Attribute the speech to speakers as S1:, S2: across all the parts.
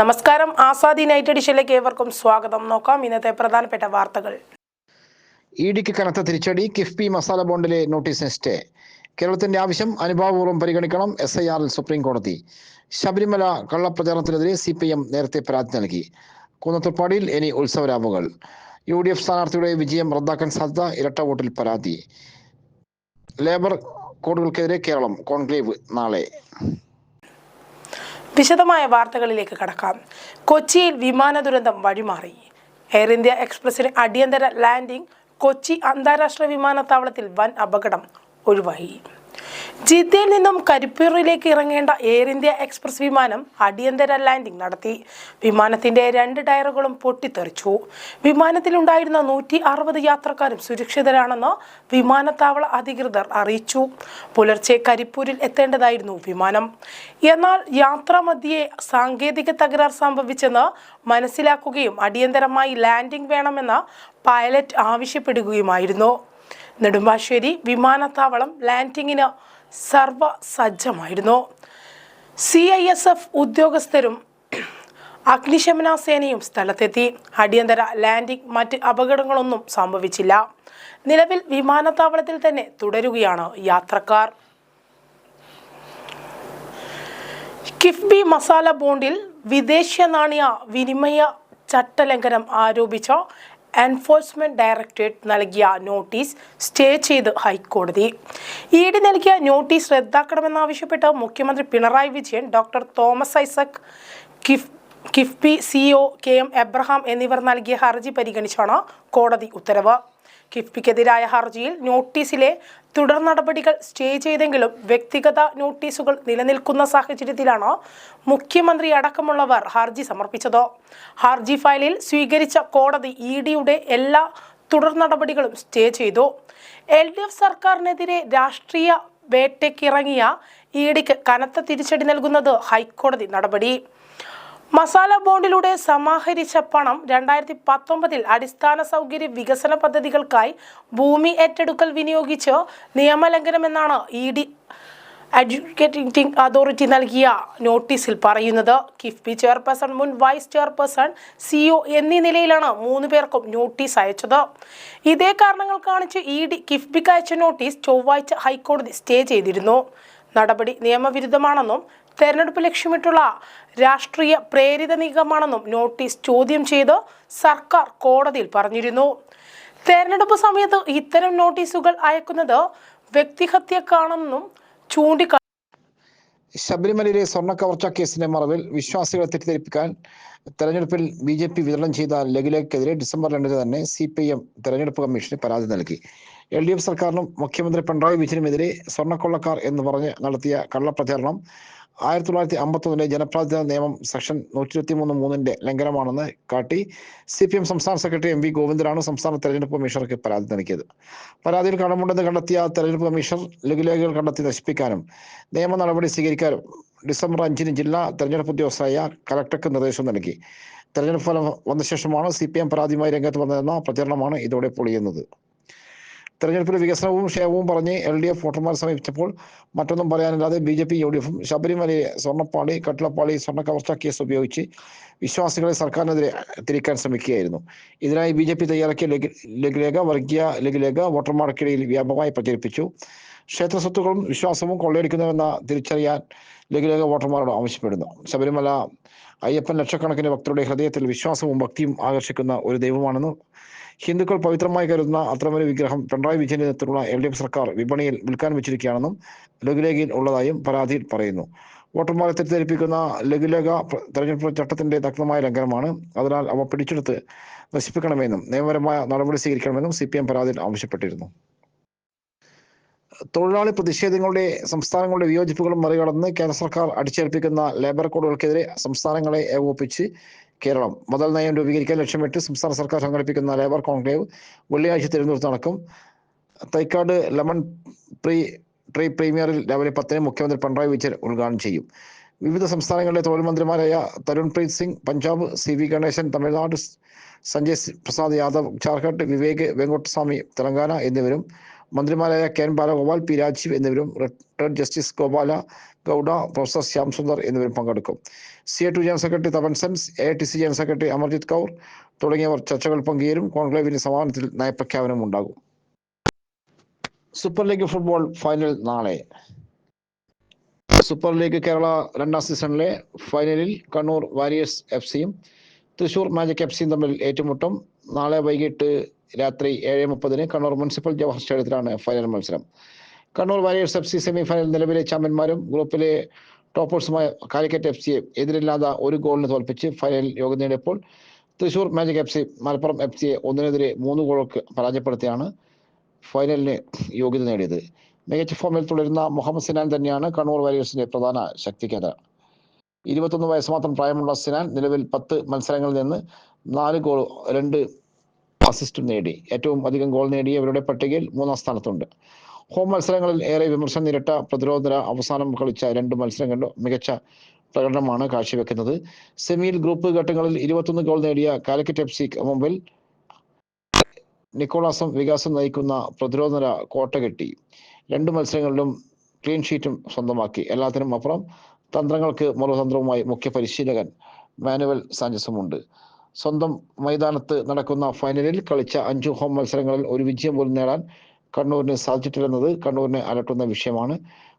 S1: നമസ്കാരം. ആസാദി നൈറ്റ് എഡിഷനിലേക്ക് ഏവർക്കും സ്വാഗതം. നോക്കാം ഇന്നത്തെ പ്രധാനപ്പെട്ട വാർത്തകൾ.
S2: ഇഡിക്ക് കനത്ത തിരിച്ചടി കിഫ്ബി മസാല ബോണ്ടിലെ നോട്ടീസിന് സ്റ്റേ കേരളത്തിന്റെ ആവശ്യം അനുഭാവപൂർവം പരിഗണിക്കണം എസ് ഐ ആറിൽ സുപ്രീം കോടതി. ശബരിമല കള്ളപ്രചാരണത്തിനെതിരെ സി പി എം നേരത്തെ പരാതി നൽകി. കുന്നത്തുപ്പാടിയിൽ ഇനി ഉത്സവരാമുകൾ യു ഡി എഫ് സ്ഥാനാർത്ഥിയുടെ വിജയം റദ്ദാക്കാൻ സാധ്യത ഇരട്ട വോട്ടിൽ പരാതി. ലേബർ കോഡുകൾക്കെതിരെ കേരളം കോൺക്ലേവ് നാളെ.
S1: വിശദമായ വാർത്തകളിലേക്ക് കടക്കാം. കൊച്ചിയിൽ വിമാന ദുരന്തം വഴിമാറി. എയർ ഇന്ത്യ എക്സ്പ്രസിന് അടിയന്തര ലാൻഡിംഗ് കൊച്ചി അന്താരാഷ്ട്ര വിമാനത്താവളത്തിൽ വൻ അപകടം ഒഴിവായി. ജിദ്ദയിൽ നിന്നും കരിപ്പൂരിലേക്ക് ഇറങ്ങേണ്ട എയർ ഇന്ത്യ എക്സ്പ്രസ് വിമാനം അടിയന്തര ലാൻഡിംഗ് നടത്തി. വിമാനത്തിന്റെ രണ്ട് ടയറുകളും പൊട്ടിത്തെറിച്ചു. വിമാനത്തിലുണ്ടായിരുന്ന നൂറ്റി അറുപത് യാത്രക്കാരും സുരക്ഷിതരാണെന്ന് വിമാനത്താവള അധികൃതർ അറിയിച്ചു. പുലർച്ചെ കരിപ്പൂരിൽ എത്തേണ്ടതായിരുന്നു വിമാനം. എന്നാൽ യാത്രാമധ്യേ സാങ്കേതിക തകരാർ സംഭവിച്ചെന്ന് മനസ്സിലാക്കുകയും അടിയന്തരമായി ലാൻഡിംഗ് വേണമെന്ന് പൈലറ്റ് ആവശ്യപ്പെടുകയുമായിരുന്നു. നെടുമ്പാശ്ശേരി വിമാനത്താവളം ലാൻഡിങ്ങിന് സർവസജ്ജമായിരുന്നു സി ഐ എസ് എഫ് ഉദ്യോഗസ്ഥരും അഗ്നിശമന സേനയും സ്ഥലത്തെത്തി. അടിയന്തര ലാൻഡിംഗ് മറ്റ് അപകടങ്ങളൊന്നും സംഭവിച്ചില്ല. നിലവിൽ വിമാനത്താവളത്തിൽ തന്നെ തുടരുകയാണ് യാത്രക്കാർ. കിഫ്ബി മസാല ബോണ്ടിൽ വിദേശ നാണയ വിനിമയ ചട്ടലംഘനം ആരോപിച്ച എൻഫോഴ്സ്മെന്റ് ഡയറക്ടറേറ്റ് നൽകിയ നോട്ടീസ് സ്റ്റേ ചെയ്ത് ഹൈക്കോടതി. ഡി നൽകിയ നോട്ടീസ് റദ്ദാക്കണമെന്നാവശ്യപ്പെട്ട് മുഖ്യമന്ത്രി Pinarayi Vijayan doctor Thomas Isaac കിഫ് KIIFB CEO K M Abraham എന്നിവർ നൽകിയ ഹർജി പരിഗണിച്ചാണ് കോടതി ഉത്തരവ്. കിഫ്ബിക്കെതിരായ ഹർജിയിൽ നോട്ടീസിലെ തുടർ നടപടികൾ സ്റ്റേ ചെയ്തെങ്കിലും വ്യക്തിഗത നോട്ടീസുകൾ നിലനിൽക്കുന്ന സാഹചര്യത്തിലാണ് മുഖ്യമന്ത്രി അടക്കമുള്ളവർ ഹർജി സമർപ്പിച്ചത്. ഹർജി ഫയലിൽ സ്വീകരിച്ച കോടതി ഇ ഡിയുടെ എല്ലാ തുടർ നടപടികളും സ്റ്റേ ചെയ്തു. എൽ ഡി എഫ് സർക്കാരിനെതിരെ രാഷ്ട്രീയ വേട്ടയ്ക്കിറങ്ങിയ ഇ ഡിക്ക് കനത്ത തിരിച്ചടി നൽകുന്നത് ഹൈക്കോടതി നടപടി. മസാല ബോണ്ടിലൂടെ സമാഹരിച്ച പണം രണ്ടായിരത്തി പത്തൊമ്പതിൽ അടിസ്ഥാന സൗകര്യ വികസന പദ്ധതികൾക്കായി ഭൂമി ഏറ്റെടുക്കൽ വിനിയോഗിച്ച് നിയമലംഘനമെന്നാണ് ഇ ഡി അഡ്വക്കേറ്റിംഗ് അതോറിറ്റി നൽകിയ നോട്ടീസിൽ പറയുന്നത്. കിഫ്ബി ചെയർപേഴ്സൺ മുൻ വൈസ് ചെയർപേഴ്സൺ സിഇഒ എന്നീ നിലയിലാണ് മൂന്ന് പേർക്കും നോട്ടീസ് അയച്ചത്. ഇതേ കാരണങ്ങൾ കാണിച്ച് ഇ ഡി കിഫ്ബിക്ക് അയച്ച നോട്ടീസ് ചൊവ്വാഴ്ച ഹൈക്കോടതി സ്റ്റേ ചെയ്തിരുന്നു. നടപടി നിയമവിരുദ്ധമാണെന്നും തെരഞ്ഞെടുപ്പ് ലക്ഷ്യമിട്ടുള്ള രാഷ്ട്രീയ പ്രേരിത നീക്കമാണെന്നും നോട്ടീസ് ചോദ്യം ചെയ്ത് സർക്കാർ കോടതിയിൽ പറഞ്ഞിരുന്നു. തെരഞ്ഞെടുപ്പ് സമയത്ത് ഇത്തരം നോട്ടീസുകൾ അയക്കുന്നത് വ്യക്തിഹത്യക്കാണെന്നും ചൂണ്ടിക്കാട്ടി
S2: ശബരിമലയിലെ സ്വർണ കവർച്ച കേസിന്റെ മറവിൽ വിശ്വാസികളെ തെറ്റിദ്ധരിപ്പിക്കാൻ തെരഞ്ഞെടുപ്പിൽ ബി ജെ പി വിതരണം ചെയ്ത ലഘുലേക്കെതിരെ ഡിസംബർ രണ്ടിന് തന്നെ സി പി എം തെരഞ്ഞെടുപ്പ് കമ്മീഷന് പരാതി നൽകി. എൽ ഡി എഫ് സർക്കാരിനും മുഖ്യമന്ത്രി പിണറായി വിജയനുമെതിരെ സ്വർണക്കൊള്ളക്കാർ എന്ന് പറഞ്ഞ് നടത്തിയ കള്ളപ്രചാരണം ആയിരത്തി തൊള്ളായിരത്തി അമ്പത്തൊന്നിലെ ജനപ്രാതിനിധ്യ നിയമം സെക്ഷൻ നൂറ്റി ഇരുപത്തി മൂന്ന് മൂന്നിന്റെ ലംഘനമാണെന്ന് കാട്ടി സി പി എം സംസ്ഥാന സെക്രട്ടറി എം വി ഗോവിന്ദനാണ് സംസ്ഥാന തെരഞ്ഞെടുപ്പ് കമ്മീഷണർക്ക് പരാതി നൽകിയത്. പരാതിയിൽ കടമുണ്ടെന്ന് കണ്ടെത്തിയ തെരഞ്ഞെടുപ്പ് കമ്മീഷൻ ലഘുലേഖകൾ കണ്ടെത്തി നശിപ്പിക്കാനും നിയമ നടപടി സ്വീകരിക്കാനും ഡിസംബർ അഞ്ചിന് ജില്ലാ തെരഞ്ഞെടുപ്പ് ഉദ്യോഗസ്ഥയായ കലക്ടർക്ക് നിർദ്ദേശം നൽകി. തെരഞ്ഞെടുപ്പ് ഫലം വന്ന ശേഷമാണ് സി പി എം പരാതിയുമായി രംഗത്ത് വന്നതെന്ന പ്രചരണമാണ് ഇതോടെ പൊളിയുന്നത്. തെരഞ്ഞെടുപ്പിൽ വികസനവും ക്ഷേമവും പറഞ്ഞ് എൽ ഡി എഫ് വോട്ടർമാരെ സമീപിച്ചപ്പോൾ മറ്റൊന്നും പറയാനില്ലാതെ B J P U D എഫും ശബരിമലയിലെ സ്വർണപ്പാളി കട്ടിളപ്പാളി സ്വർണ കവർച്ച കേസ് ഉപയോഗിച്ച് വിശ്വാസികളെ സർക്കാരിനെതിരെ തിരിക്കാൻ ശ്രമിക്കുകയായിരുന്നു. ഇതിനായി ബി ജെ പി തയ്യാറാക്കിയ ലഘു ലഘുലേഖ വർഗീയ ലഘുലേഖ വോട്ടർമാർക്കിടയിൽ വ്യാപകമായി പ്രചരിപ്പിച്ചു. ക്ഷേത്ര സ്വത്തുക്കളും വിശ്വാസവും കൊള്ളയടിക്കുന്നുവെന്ന തിരിച്ചറിയാൻ ലഘുലേഖ വോട്ടർമാരോട് ആവശ്യപ്പെടുന്നു. ശബരിമല അയ്യപ്പൻ ലക്ഷക്കണക്കിന് ഭക്തരുടെ ഹൃദയത്തിൽ വിശ്വാസവും ഭക്തിയും ആകർഷിക്കുന്ന ഒരു ദൈവമാണെന്ന് ഹിന്ദുക്കൾ പവിത്രമായി കരുതുന്ന അത്തരമൊരു വിഗ്രഹം പിണറായി വിജയന്റെ നേതൃത്വത്തിലുള്ള എൽ ഡി എഫ് സർക്കാർ വിപണിയിൽ വിൽക്കാൻ വെച്ചിരിക്കുകയാണെന്നും ലഘുലേഖയിൽ ഉള്ളതായും പരാതിയിൽ പറയുന്നു. വോട്ടർമാരെ തെറ്റിദ്ധരിപ്പിക്കുന്ന ലഘുലേഖ തെരഞ്ഞെടുപ്പ് ചട്ടത്തിന്റെ നഗ്നമായ ലംഘനമാണ്. അതിനാൽ അവ പിടിച്ചെടുത്ത് നശിപ്പിക്കണമെന്നും നിയമപരമായ നടപടി സ്വീകരിക്കണമെന്നും സി പി എം പരാതിയിൽ ആവശ്യപ്പെട്ടിരുന്നു. തൊഴിലാളി പ്രതിഷേധങ്ങളുടെ സംസ്ഥാനങ്ങളുടെ വിയോജിപ്പുകളും മറികടന്ന് കേന്ദ്ര സർക്കാർ അടിച്ചേൽപ്പിക്കുന്ന ലേബർ കോഡുകൾക്കെതിരെ സംസ്ഥാനങ്ങളെ ഏകോപിപ്പിച്ച് കേരളം. മുതൽ നയം രൂപീകരിക്കാൻ ലക്ഷ്യമിട്ട് സംസ്ഥാന സർക്കാർ സംഘടിപ്പിക്കുന്ന ലേബർ കോൺക്ലേവ് വെള്ളിയാഴ്ച തിരുവനന്തപുരത്ത് നടക്കും. തൈക്കാട് ലെമൺ പ്രീ ട്രീ പ്രീമിയറിൽ രാവിലെ പത്തിന് മുഖ്യമന്ത്രി പിണറായി വിജയൻ ഉദ്ഘാടനം ചെയ്യും. വിവിധ സംസ്ഥാനങ്ങളിലെ തൊഴിൽ മന്ത്രിമാരായ തരുൺ പ്രീത് സിംഗ് പഞ്ചാബ് സി വി ഗണേശൻ തമിഴ്നാട് സഞ്ജയ് പ്രസാദ് യാദവ് ജാർഖണ്ഡ് വിവേക് വെങ്കോട്ടസ്വാമി തെലങ്കാന എന്നിവരും മന്ത്രിമാരായ K N Balagopal P Rajeev എന്നിവരും retired justice Gopala Gowda professor Shyam Sundar എന്നിവരും പങ്കെടുക്കും. C A to general secretary Tapan Sen A T C general secretary Amarjeet Kaur തുടങ്ങിയവർ ചർച്ചകൾ പങ്കുചേരും. കോൺക്ലേവിന് സമാപനത്തിൽ നയപ്രഖ്യാപനം ഉണ്ടാകും. സൂപ്പർ ലീഗ് ഫുട്ബോൾ ഫൈനൽ നാളെ. സൂപ്പർ ലീഗ് കേരള രണ്ടാം സീസണിലെ ഫൈനലിൽ കണ്ണൂർ വാരിയേഴ്സ് എഫ് സിയും തൃശൂർ മാജിക് എഫ് സിയും തമ്മിൽ ഏറ്റുമുട്ടും. നാളെ വൈകിട്ട് രാത്രി ഏഴ് മുപ്പതിന് കണ്ണൂർ മുനിസിപ്പൽ ജവഹർ സ്റ്റേഡിയത്തിലാണ് ഫൈനൽ മത്സരം. Kannur warriors F C semi final നിലവിലെ ചാമ്പ്യന്മാരും ഗ്രൂപ്പിലെ ടോപ്പേഴ്സുമായ കാലിക്കറ്റ് എഫ് സിയെ എതിരില്ലാതെ ഒരു ഗോളിന് തോൽപ്പിച്ച് ഫൈനലിൽ യോഗ്യത നേടിയപ്പോൾ Thrissur magic F C Malappuram F സിയെ ഒന്നിനെതിരെ മൂന്ന് ഗോളുകൾക്ക് പരാജയപ്പെടുത്തിയാണ് ഫൈനലിന് യോഗ്യത നേടിയത്. മികച്ച ഫോമിൽ തുടരുന്ന മുഹമ്മദ് സിനാൻ തന്നെയാണ് കണ്ണൂർ വാരിയേഴ്സിന്റെ പ്രധാന ശക്തി കേന്ദ്രം. ഇരുപത്തൊന്ന് വയസ്സ് മാത്രം പ്രായമുള്ള സിനാൻ നിലവിൽ പത്ത് മത്സരങ്ങളിൽ നിന്ന് നാല് ഗോൾ രണ്ട് അസിസ്റ്റും നേടി. ഏറ്റവും അധികം ഗോൾ നേടിയവരുടെ പട്ടികയിൽ മൂന്നാം സ്ഥാനത്തുണ്ട്. ഹോം മത്സരങ്ങളിൽ ഏറെ വിമർശനം നേരിട്ട പ്രതിരോധ അവസാനം കളിച്ച രണ്ട് മത്സരം കണ്ട്. മികച്ച പ്രകടനമാണ് കാഴ്ചവെക്കുന്നത്. സെമിയിൽ ഗ്രൂപ്പ് ഘട്ടങ്ങളിൽ ഇരുപത്തൊന്ന് ഗോൾ നേടിയ കാലിക്കറ്റ് എഫ് സി മുമ്പിൽ നിക്കോളാസും വികാസം നയിക്കുന്ന പ്രതിരോധ കോട്ട കെട്ടി. രണ്ട് മത്സരങ്ങളിലും ക്ലീൻ ഷീറ്റും സ്വന്തമാക്കി. എല്ലാത്തിനും അപ്പുറം തന്ത്രങ്ങൾക്ക് മറുതന്ത്രവുമായി മുഖ്യ പരിശീലകൻ മാനുവൽ സാഞ്ചസുമുണ്ട്. സ്വന്തം മൈതാനത്ത് നടക്കുന്ന ഫൈനലിൽ കളിച്ച അഞ്ചു ഹോം മത്സരങ്ങളിൽ ഒരു വിജയം പോലും നേടാൻ കണ്ണൂരിന് സാധിച്ചിട്ടില്ലെന്നത് കണ്ണൂരിനെ അലട്ടുന്ന വിഷയമാണ്.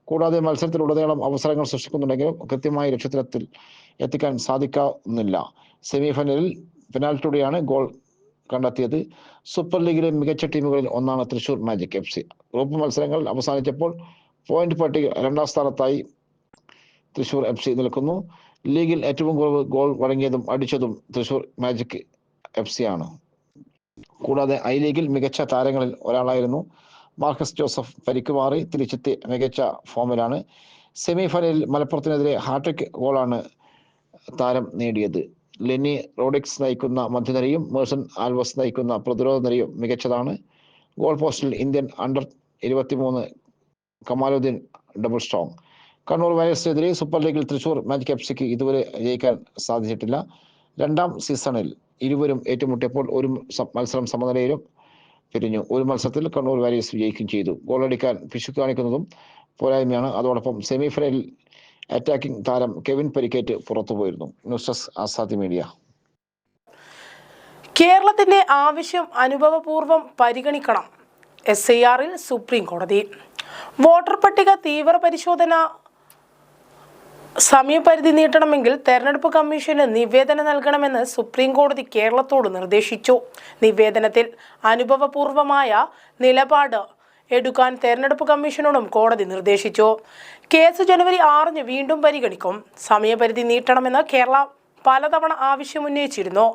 S2: കൂടാതെ മത്സരത്തിലുടനീളം അവസരങ്ങൾ സൃഷ്ടിക്കുന്നുണ്ടെങ്കിലും കൃത്യമായ ലക്ഷ്യത്തിലെത്തിൽ എത്തിക്കാൻ സാധിക്കുന്നില്ല സെമി ഫൈനലിൽ പെനാൽറ്റിയോടെയാണ് ഗോൾ കണ്ടെത്തിയത്. സൂപ്പർ ലീഗിലെ മികച്ച ടീമുകളിൽ ഒന്നാണ് Thrissur magic F C group മത്സരങ്ങൾ അവസാനിച്ചപ്പോൾ പോയിന്റ് പട്ടിക രണ്ടാം സ്ഥാനത്തായി തൃശൂർ എഫ് സി നിൽക്കുന്നു. ലീഗിൽ ഏറ്റവും കുറവ് ഗോൾ വഴങ്ങിയതും അടിച്ചതും തൃശൂർ മാജിക് എഫ് സി ആണ്. കൂടാതെ ഐ ലീഗിൽ മികച്ച താരങ്ങളിൽ ഒരാളായിരുന്നു മാർക്കസ് ജോസഫ് പരിക്ക് മാറി തിരിച്ചെത്തി മികച്ച ഫോമിലാണ്. സെമി ഫൈനലിൽ മലപ്പുറത്തിനെതിരെ ഹാട്രിക് ഗോളാണ് താരം നേടിയത്. ലെനി റോഡിക്സ് നയിക്കുന്ന മധ്യനിരയും മേഴ്സൺ ആൽവസ് നയിക്കുന്ന പ്രതിരോധ നിരയും മികച്ചതാണ്. ഗോൾ പോസ്റ്റിൽ ഇന്ത്യൻ അണ്ടർ ഇരുപത്തിമൂന്ന് കമാലുദ്ദീൻ ഡബിൾ സ്ട്രോങ്. കണ്ണൂർ വയസ്സിനെതിരെ സൂപ്പർ ലീഗിൽ തൃശൂർ മാജിക് എഫ് സിക്ക് ഇതുവരെ ജയിക്കാൻ സാധിച്ചിട്ടില്ല. രണ്ടാം സീസണിൽ ഇരുവരും ഏറ്റുമുട്ടിയപ്പോൾ ഒരു മത്സരം സമനിലയിലും പിരിഞ്ഞു. ഒരു മത്സരത്തിൽ കണ്ണൂർ വാരിയേഴ്സ് വിജയിക്കുകയും ചെയ്തു. ഗോളടിക്കാൻ പിശുക്ക് കാണിക്കുന്നതും പോരായ്മയാണ്. അതോടൊപ്പം സെമി ഫൈനലിൽ അറ്റാക്കിംഗ് താരം കെവിൻ പരിക്കേറ്റ് പുറത്തുപോയിരുന്നു. News desk Azadi media.
S1: കേരളത്തിന്റെ ആവശ്യം അനുഭവപൂർവം പരിഗണിക്കണം. എസ് ഐ ആറിൽ സുപ്രീം കോടതി. വോട്ടർ പട്ടിക തീവ്ര പരിശോധന സമയപരിധി നീട്ടണമെങ്കിൽ തെരഞ്ഞെടുപ്പ് കമ്മീഷന് നിവേദനം നൽകണമെന്ന് സുപ്രീം കോടതി കേരളത്തോട് നിർദ്ദേശിച്ചു. നിവേദനത്തിൽ അനുഭവപൂർവമായ നിലപാട് എടുക്കാൻ തെരഞ്ഞെടുപ്പ് കമ്മീഷനോടും കോടതി നിർദ്ദേശിച്ചു. കേസ് ജനുവരി ആറിന് വീണ്ടും പരിഗണിക്കും. സമയപരിധി നീട്ടണമെന്ന് കേരള പലതവണ ആവശ്യമുന്നയിച്ചിരുന്നു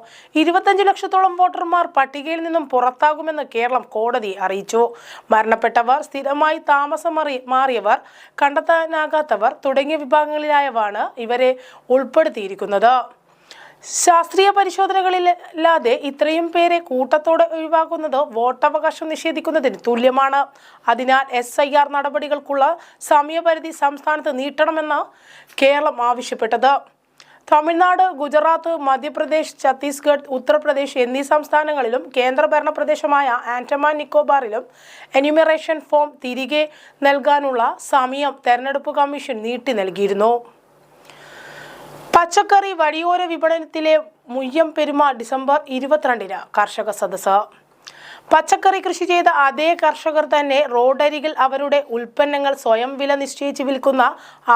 S1: ഇരുപത്തഞ്ച് ലക്ഷത്തോളം വോട്ടർമാർ പട്ടികയിൽ നിന്നും പുറത്താകുമെന്ന് കേരളം കോടതി അറിയിച്ചു. മരണപ്പെട്ടവർ സ്ഥിരമായി താമസം മാറിയവർ കണ്ടെത്താനാകാത്തവർ തുടങ്ങിയ വിഭാഗങ്ങളിലായവാണ് ഇവരെ ഉൾപ്പെടുത്തിയിരിക്കുന്നത്. ശാസ്ത്രീയ പരിശോധനകളില്ലാതെ ഇത്രയും പേരെ കൂട്ടത്തോടെ ഒഴിവാക്കുന്നത് വോട്ടവകാശം നിഷേധിക്കുന്നതിന് തുല്യമാണ്. അതിനാൽ എസ് ഐ ആർ നടപടികൾക്കുള്ള സമയപരിധി സംസ്ഥാനത്ത് നീട്ടണമെന്ന് കേരളം ആവശ്യപ്പെട്ടത്. തമിഴ്നാട് ഗുജറാത്ത് മധ്യപ്രദേശ് ഛത്തീസ്ഗഡ് ഉത്തർപ്രദേശ് എന്നീ സംസ്ഥാനങ്ങളിലും കേന്ദ്രഭരണ പ്രദേശമായ ആൻഡമാൻ നിക്കോബാറിലും എന്യൂമറേഷൻ ഫോം തിരികെ നൽകാനുള്ള സമയം തെരഞ്ഞെടുപ്പ് കമ്മീഷൻ നീട്ടി നൽകിയിരുന്നു. പച്ചക്കറി വഴിയോര വിപണനത്തിലെ മുയ്യം പെരുമ ഡിസംബർ ഇരുപത്തിരണ്ടിന് കർഷക സദസ്സ്. പച്ചക്കറി കൃഷി ചെയ്ത അതേ കർഷകർ തന്നെ റോഡരികിൽ അവരുടെ ഉൽപ്പന്നങ്ങൾ സ്വയം വില നിശ്ചയിച്ച് വിൽക്കുന്ന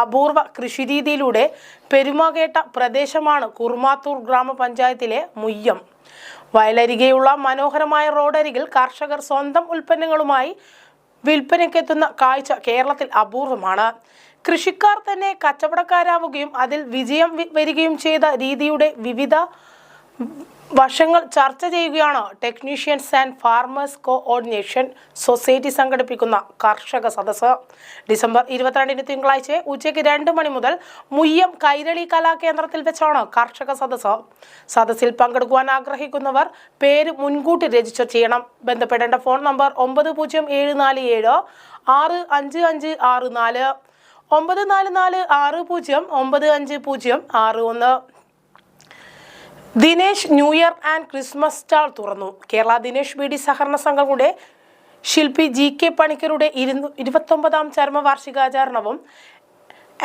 S1: അപൂർവ കൃഷിരീതിയിലൂടെ പെരുമകേട്ട പ്രദേശമാണ് കുർമാത്തൂർ ഗ്രാമപഞ്ചായത്തിലെ മുയ്യം. വയലരികെയുള്ള മനോഹരമായ റോഡരികിൽ കർഷകർ സ്വന്തം ഉൽപ്പന്നങ്ങളുമായി വിൽപ്പനയ്ക്കെത്തുന്ന കാഴ്ച കേരളത്തിൽ അപൂർവമാണ്. കൃഷിക്കാർ തന്നെ കച്ചവടക്കാരാവുകയും അതിൽ വിജയം വരികയും ചെയ്ത രീതിയുടെ വിവിധ വശങ്ങൾ ചർച്ച ചെയ്യുകയാണ് technicians and farmers coordination society സംഘടിപ്പിക്കുന്ന കർഷക സദസ്സ്. ഡിസംബർ ഇരുപത്തിരണ്ടിന് തിങ്കളാഴ്ച ഉച്ചയ്ക്ക് രണ്ട് മണി മുതൽ മുയ്യം കൈരളി കലാകേന്ദ്രത്തിൽ വെച്ചാണ് കർഷക സദസ്സ്. സദസ്സിൽ പങ്കെടുക്കുവാൻ ആഗ്രഹിക്കുന്നവർ പേര് മുൻകൂട്ടി രജിസ്റ്റർ ചെയ്യണം. ബന്ധപ്പെടേണ്ട ഫോൺ നമ്പർ ഒമ്പത് പൂജ്യം ഏഴ് നാല് ഏഴ് ആറ് അഞ്ച് അഞ്ച് ആറ് നാല്. ഒമ്പത് നാല് നാല് ആറ് പൂജ്യം ഒമ്പത് അഞ്ച് പൂജ്യം ആറ് ഒന്ന്. Dinesh new year and Christmas stall തുറന്നു. കേരള ദിനേശ് ബി ഡി സഹകരണ സംഘങ്ങളുടെ ശില്പി ജി കെ പണിക്കരുടെ ഇരുന്നു ഇരുപത്തൊമ്പതാം ചരമവാർഷികാചരണവും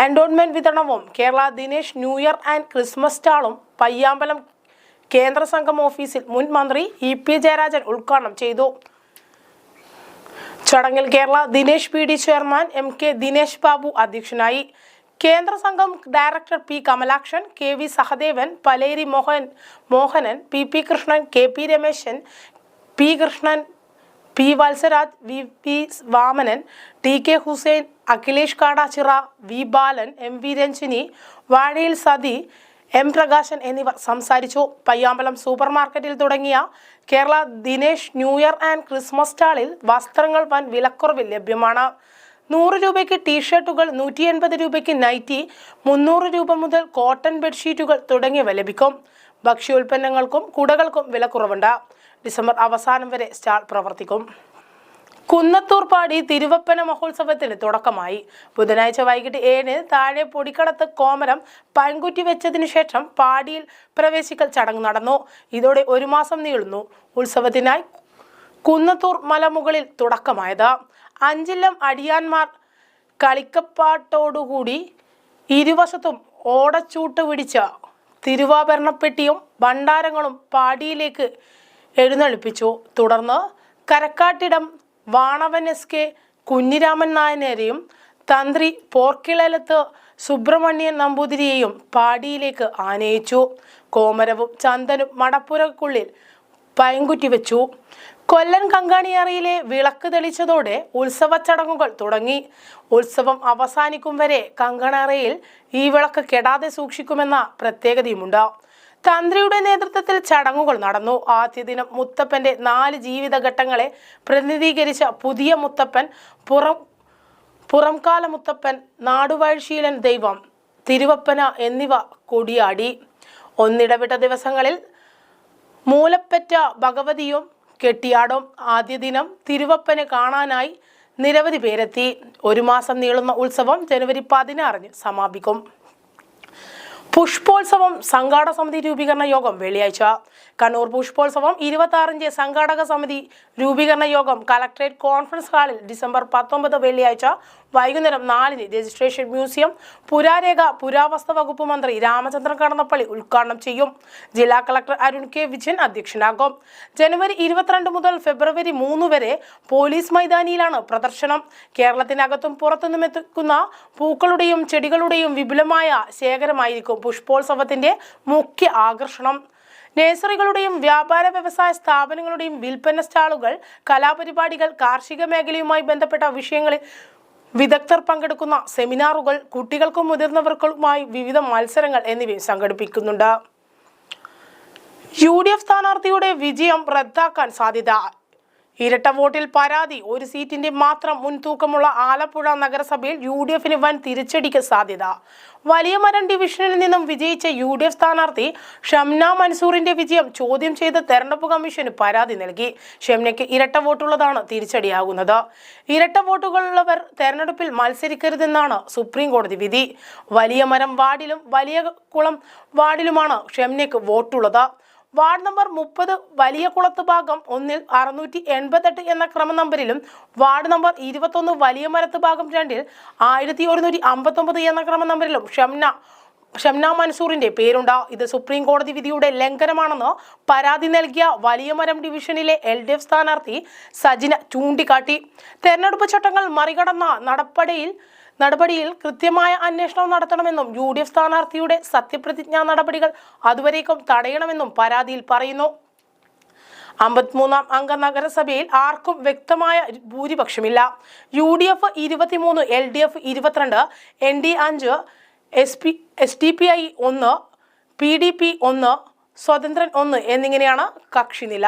S1: എൻഡോൺമെന്റ് വിതരണവും Kerala Dinesh new year and Christmas സ്റ്റാളും Payyambalam കേന്ദ്ര സംഘം ഓഫീസിൽ മുൻ മന്ത്രി ഇ പി ജയരാജൻ ഉദ്ഘാടനം ചെയ്തു. ചടങ്ങിൽ Kerala Dinesh P D chairman M K Dinesh Babu അധ്യക്ഷനായി. കേന്ദ്ര സംഘം director P Kamalakshan K V Sahadevan Paleri Mohan Mohanan P P Krishnan K P Rameshan P Krishnan P Valsaraj V P Vamanan T K Hussain Akhilesh Kadachira V Balan M V Ranjini Vazhayil Sathi M Prakashan എന്നിവർ സംസാരിച്ചു. Payyambalam super മാർക്കറ്റിൽ തുടങ്ങിയ Kerala Dinesh new year and Christmas സ്റ്റാളിൽ വസ്ത്രങ്ങൾ വൻ വിലക്കുറവിൽ ലഭ്യമാണ്. നൂറ് രൂപയ്ക്ക് ടീഷർട്ടുകൾ നൂറ്റി എൺപത് രൂപയ്ക്ക് നൈറ്റി മുന്നൂറ് രൂപ മുതൽ കോട്ടൺ ബെഡ്ഷീറ്റുകൾ തുടങ്ങിയവ ലഭിക്കും. ഭക്ഷ്യോൽപ്പന്നങ്ങൾക്കും കുടകൾക്കും വിലക്കുറവുണ്ട് ഡിസംബർ അവസാനം വരെ സ്റ്റാൾ പ്രവർത്തിക്കും. കുന്നത്തൂർ പാടി തിരുവപ്പന മഹോത്സവത്തിന് തുടക്കമായി. ബുധനാഴ്ച വൈകിട്ട് ഏഴിന് താഴെ പൊടിക്കടത്ത് കോമരം പൈൻകുറ്റി വെച്ചതിനു ശേഷം പാടിയിൽ പ്രവേശിക്കൽ ചടങ്ങ് നടന്നു. ഇതോടെ ഒരു മാസം നീളുന്നു. ഉത്സവത്തിനായി കുന്നത്തൂർ മലമുകളിൽ തുടക്കമായത്. അഞ്ചില്ലം അടിയാന്മാർ കളിക്കപ്പാട്ടോടുകൂടി ഇരുവശത്തും ഓടച്ചൂട്ട് പിടിച്ച തിരുവാഭരണപ്പെട്ടിയും ഭണ്ഡാരങ്ങളും പാടിയിലേക്ക് എഴുന്നള്ളിപ്പിച്ചു. തുടർന്ന് കരക്കാട്ടിടം വാണവൻ എസ് കെ കുഞ്ഞിരാമൻ നായനേരെയും തന്ത്രി പോർക്കിളലത്ത് സുബ്രഹ്മണ്യൻ നമ്പൂതിരിയെയും പാടിയിലേക്ക് ആനയിച്ചു. കോമരവും ചന്ദനും മടപ്പുരക്കുള്ളിൽ പയങ്കുറ്റി വെച്ചു കൊല്ലൻ കങ്കാണിയറയിലെ വിളക്ക് തെളിച്ചതോടെ ഉത്സവ ചടങ്ങുകൾ തുടങ്ങി. ഉത്സവം അവസാനിക്കും വരെ കങ്കണറയിൽ ഈ വിളക്ക് കെടാതെ സൂക്ഷിക്കുമെന്ന പ്രത്യേകതയുമുണ്ട്. തന്ത്രിയുടെ നേതൃത്വത്തിൽ ചടങ്ങുകൾ നടന്നു. ആദ്യ ദിനം മുത്തപ്പന്റെ നാല് ജീവിതഘട്ടങ്ങളെ പ്രതിനിധീകരിച്ച പുതിയ മുത്തപ്പൻ പുറം പുറംകാല മുത്തപ്പൻ നാടുവാഴ്ശീലൻ ദൈവം തിരുവപ്പന എന്നിവ കൊടിയാടി. ഒന്നിടവിട്ട ദിവസങ്ങളിൽ മൂലപ്പറ്റ ഭഗവതിയും കെട്ടിയാടും. ആദ്യ ദിനം തിരുവപ്പന് കാണാനായി നിരവധി പേരെത്തി. ഒരു മാസം നീളുന്ന ഉത്സവം ജനുവരി പതിനാറിന് സമാപിക്കും. പുഷ്പോത്സവം സംഘാടക സമിതി രൂപീകരണ യോഗം വെള്ളിയാഴ്ച. കണ്ണൂർ പുഷ്പോത്സവം ഇരുപത്തി ആറിഞ്ച് സംഘാടക സമിതി രൂപീകരണ യോഗം കലക്ട്രേറ്റ് കോൺഫറൻസ് ഹാളിൽ ഡിസംബർ പത്തൊമ്പത് വെള്ളിയാഴ്ച വൈകുന്നേരം നാലിന് രജിസ്ട്രേഷൻ മ്യൂസിയം പുരാരേഖ പുരാവസ്തു വകുപ്പ് മന്ത്രി രാമചന്ദ്രൻ കടന്നപ്പള്ളി ഉദ്ഘാടനം ചെയ്യും. ജില്ലാ കളക്ടർ അരുൺ കെ വിജയൻ അധ്യക്ഷനാകും. ജനുവരി ഇരുപത്തിരണ്ട് മുതൽ ഫെബ്രുവരി മൂന്ന് വരെ പോലീസ് മൈതാനിയിലാണ് പ്രദർശനം. കേരളത്തിനകത്തും പുറത്തുനിന്നും എത്തിക്കുന്ന പൂക്കളുടെയും ചെടികളുടെയും വിപുലമായ ശേഖരമായിരിക്കും പുഷ്പോത്സവത്തിന്റെ മുഖ്യ ആകർഷണം. നഴ്സറികളുടെയും വ്യാപാര വ്യവസായ സ്ഥാപനങ്ങളുടെയും വിൽപ്പന സ്റ്റാളുകൾ കലാപരിപാടികൾ കാർഷിക മേഖലയുമായി ബന്ധപ്പെട്ട വിഷയങ്ങളിൽ വിദഗ്ധർ പങ്കെടുക്കുന്ന സെമിനാറുകൾ കുട്ടികൾക്കും മുതിർന്നവർക്കുമായി വിവിധ മത്സരങ്ങൾ എന്നിവയും സംഘടിപ്പിക്കുന്നുണ്ട്. യു ഡി എഫ് സ്ഥാനാർത്ഥിയുടെ വിജയം റദ്ദാക്കാൻ സാധ്യത ഇരട്ട വോട്ടിൽ പരാതി. ഒരു സീറ്റിന്റെ മാത്രം മുൻതൂക്കമുള്ള ആലപ്പുഴ നഗരസഭയിൽ യു ഡി എഫിന് വൻ തിരിച്ചടിക്ക് സാധ്യത. വലിയ മരം ഡിവിഷനിൽ നിന്നും വിജയിച്ച യു ഡി എഫ് സ്ഥാനാർത്ഥി ഷംന മൻസൂറിന്റെ വിജയം ചോദ്യം ചെയ്ത് തെരഞ്ഞെടുപ്പ് കമ്മീഷന് പരാതി നൽകി. ഷംനയ്ക്ക് ഇരട്ട വോട്ടുള്ളതാണ് തിരിച്ചടിയാകുന്നത്. ഇരട്ട വോട്ടുകളുള്ളവർ തെരഞ്ഞെടുപ്പിൽ മത്സരിക്കരുതെന്നാണ് സുപ്രീം കോടതി വിധി. വലിയ മരം വാർഡിലും വലിയ കുളം വാർഡിലുമാണ് ഷംനയ്ക്ക് വോട്ടുള്ളത്. വാർഡ് നമ്പർ മുപ്പത് വലിയ കുളത്ത് ഭാഗം ഒന്നിൽ അറുന്നൂറ്റി എൺപത്തെട്ട് എന്ന ക്രമ നമ്പറിലും വാർഡ് നമ്പർ ഇരുപത്തൊന്ന് വലിയ മരത്ത് ഭാഗം രണ്ടിൽ ആയിരത്തി ഒരുന്നൂറ്റി അമ്പത്തൊമ്പത് എന്ന ക്രമ നമ്പറിലും ഷംന ഷംന മൻസൂറിന്റെ പേരുണ്ട്. ഇത് സുപ്രീം കോടതി വിധിയുടെ ലംഘനമാണെന്ന് പരാതി നൽകിയ വലിയ മരം ഡിവിഷനിലെ എൽ ഡി എഫ് സ്ഥാനാർത്ഥി സജിന ചൂണ്ടിക്കാട്ടി. തെരഞ്ഞെടുപ്പ് ചട്ടങ്ങൾ മറികടന്ന നടപ്പടിയിൽ നടപടിയിൽ കൃത്യമായ അന്വേഷണം നടത്തണമെന്നും യു ഡി എഫ് സ്ഥാനാർത്ഥിയുടെ സത്യപ്രതിജ്ഞാ നടപടികൾ അതുവരേക്കും തടയണമെന്നും പരാതിയിൽ പറയുന്നു. അമ്പത്തിമൂന്നാം അംഗ നഗരസഭയിൽ ആർക്കും വ്യക്തമായ ഭൂരിപക്ഷമില്ല. യു ഡി എഫ് ഇരുപത്തിമൂന്ന് എൽ ഡി എഫ് ഇരുപത്തിരണ്ട് എൻ ഡി അഞ്ച് S P S D P I ഒന്ന് പി ഡി പി ഒന്ന് സ്വതന്ത്രൻ ഒന്ന് എന്നിങ്ങനെയാണ് കക്ഷിനില.